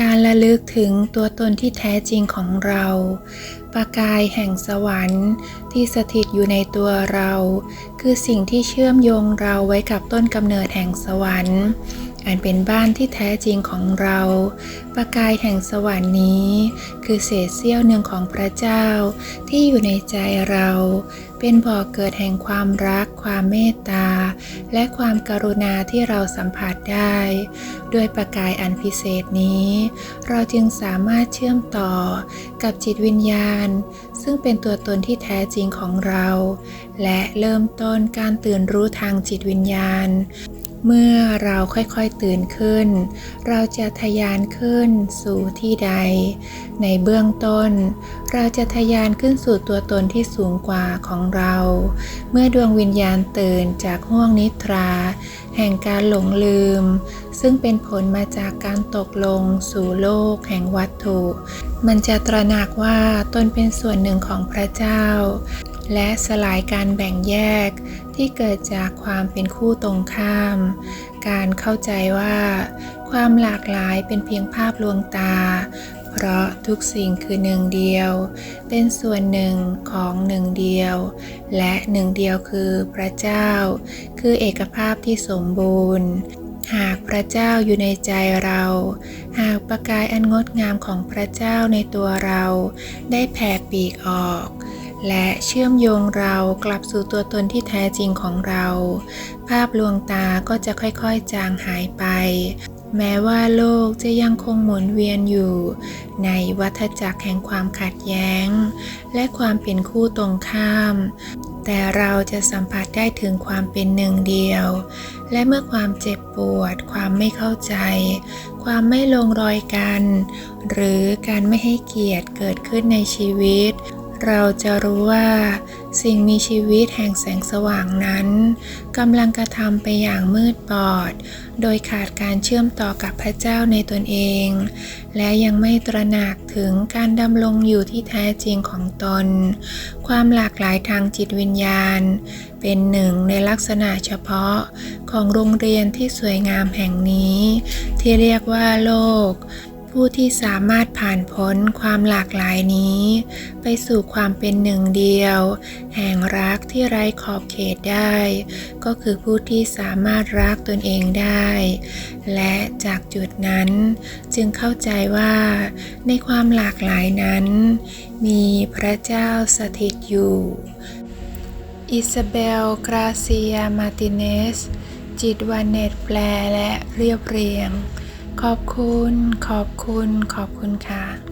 การระลึกถึงตัวตนที่แท้จริงของเรา ประกายแห่งสวรรค์ที่สถิตอยู่ในตัวเรา คือสิ่งที่เชื่อมโยงเราไว้กับต้นกำเนิดแห่งสวรรค์ อันเป็นบ้านที่แท้จริงของเรา ประกายแห่งสวรรค์นี้ คือเศษเสี้ยวหนึ่งของพระเจ้า ที่อยู่ในใจเรา เป็นบ่อเกิดแห่งความรัก ความเมตตา และความกรุณาที่เราสัมผัสได้ ด้วยประกายอันพิเศษนี้ เราจึงสามารถเชื่อมต่อกับจิตวิญญาณ ซึ่งเป็นตัวตนที่แท้จริงของเรา และเริ่มต้นการตื่นรู้ทางจิตวิญญาณ เมื่อเราค่อยๆตื่นขึ้น เราจะทะยานขึ้นสู่ที่ใด ในเบื้องต้น เราจะทะยานขึ้นสู่ตัวตนที่สูงกว่าของเรา เมื่อดวงวิญญาณตื่นจากห้วงนิทรา แห่งการหลงลืม ซึ่งเป็นผลมาจากการตกลงสู่โลกแห่งวัตถุ มันจะตระหนักว่าตนเป็นส่วนหนึ่งของพระเจ้า และสลายการแบ่งแยกที่เกิดจากความเป็นคู่ตรงข้าม การเข้าใจว่า ความหลากหลายเป็นเพียงภาพลวงตา เพราะทุกสิ่งคือหนึ่งเดียว เป็นส่วนหนึ่งของหนึ่งเดียว และหนึ่งเดียวคือพระเจ้า คือเอกภาพที่สมบูรณ์หากพระเจ้าอยู่ในใจเรา หากประกายอันงดงามของพระเจ้าในตัวเรา ได้แผ่ปีกออก และเชื่อมโยงเรากลับสู่ตัวตนที่แท้จริงของเรา ภาพลวงตาก็จะค่อยๆจางหายไป แม้ว่าโลกจะยังคงหมุนเวียนอยู่ ในวัฏจักรแห่งความขัดแย้ง และความเป็นคู่ตรงข้าม แต่เราจะสัมผัสได้ถึงความเป็นหนึ่งเดียว และเมื่อความเจ็บปวด ความไม่เข้าใจ ความไม่ลงรอยกัน หรือการไม่ให้เกียรติเกิดขึ้นในชีวิต เราจะรู้ว่าสิ่งมีชีวิตแห่งแสงสว่างนั้นกำลังกระทำไปอย่างมืดบอด โดยขาดการเชื่อมต่อกับพระเจ้าในตนเอง และยังไม่ตระหนักถึงการดำรงอยู่ที่แท้จริงของตน ความหลากหลายทางจิตวิญญาณ เป็นหนึ่งในลักษณะเฉพาะของโรงเรียนที่สวยงามแห่งนี้ ที่เรียกว่าโลก ผู้ที่สามารถผ่านพ้นความหลากหลายนี้ ไปสู่ความเป็นหนึ่งเดียว แห่งรักที่ไร้ขอบเขตได้ ก็คือผู้ที่สามารถรักตนเองได้ และจากจุดนั้นจึงเข้าใจว่า ในความหลากหลายนั้น มีพระเจ้าสถิตอยู่ อิซาเบล กราเซีย มาติเนส จิตวานเนตแปลและเรียบเรียง ขอบคุณ ขอบคุณ ขอบคุณค่ะ